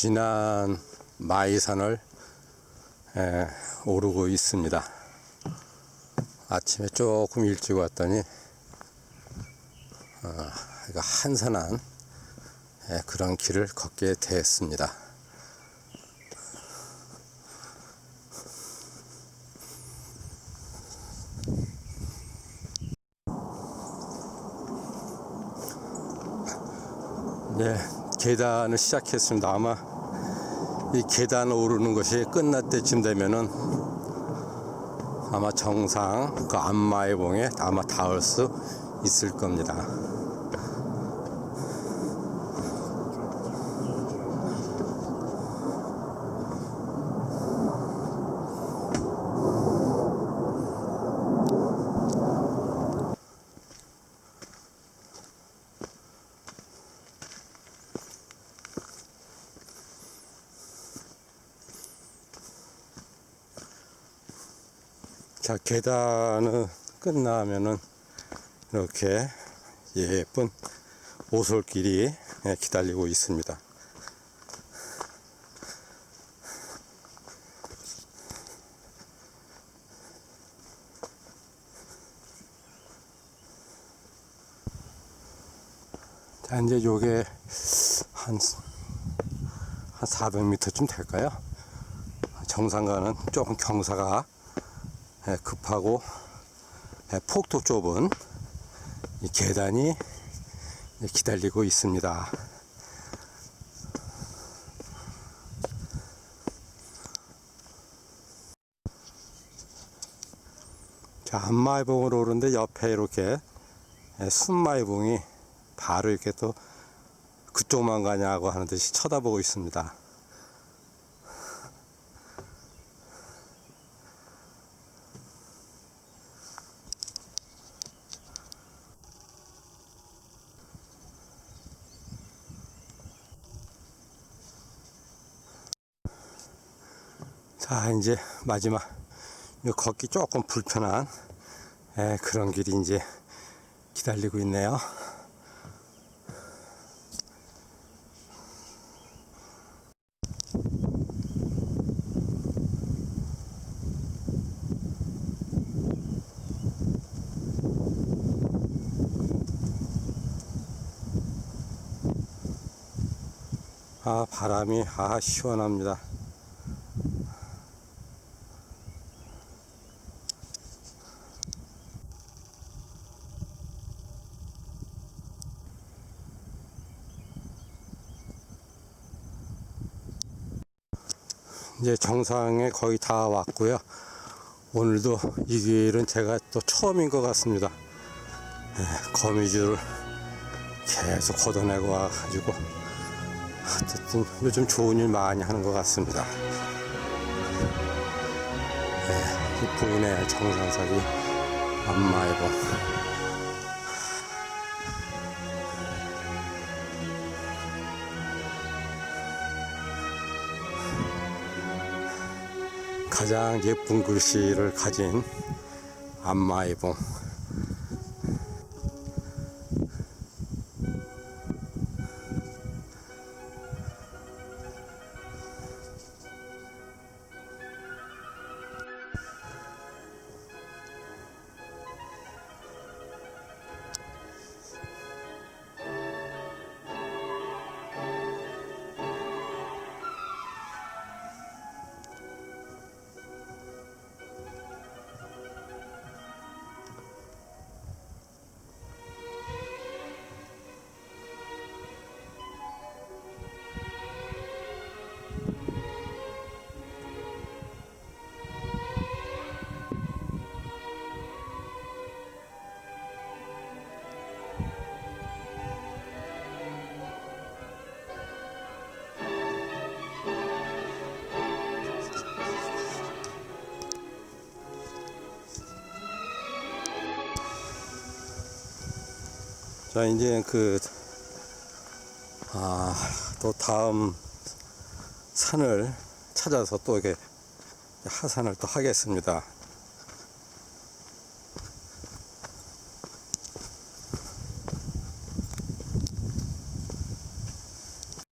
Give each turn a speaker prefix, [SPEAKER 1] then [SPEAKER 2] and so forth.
[SPEAKER 1] 진한 마이산을 에, 오르고 있습니다. 아침에 조금 일찍 왔더니 어, 한산한 에, 그런 길을 걷게 됐습니다. 네, 계단을 시작했습니다. 아마 이 계단 오르는 것이 끝날 때쯤 되면은 아마 정상 그 안마의 봉에 아마 닿을 수 있을 겁니다. 자, 계단은 끝나면은 이렇게 예쁜 오솔길이 예, 기다리고 있습니다. 자, 이제 요게 한, 한 400m쯤 될까요? 정상가는 조금 경사가 예, 급하고 예, 폭도 좁은 이 계단이 기다리고 있습니다. 자, 한마이봉으로 오르는데 옆에 이렇게 예, 순마이봉이 바로 이렇게 또 그쪽만 가냐고 하는 듯이 쳐다보고 있습니다. 자, 이제 마지막 이 걷기 조금 불편한 예, 그런 길이 이제 기다리고 있네요. 아, 바람이 아 시원합니다. 이제 정상에 거의 다 왔고요. 오늘도 이 길은 제가 또 처음인 것 같습니다. 예, 거미줄을 계속 걷어내고 와가지고 어쨌든 요즘 좋은 일 많이 하는 것 같습니다. 예, 이쁘이네 정상석이 안마해보. 가장 예쁜 글씨를 가진 안마의봉 자 이제 그 아, 또 다음 산을 찾아서 또 이렇게 하산을 또 하겠습니다.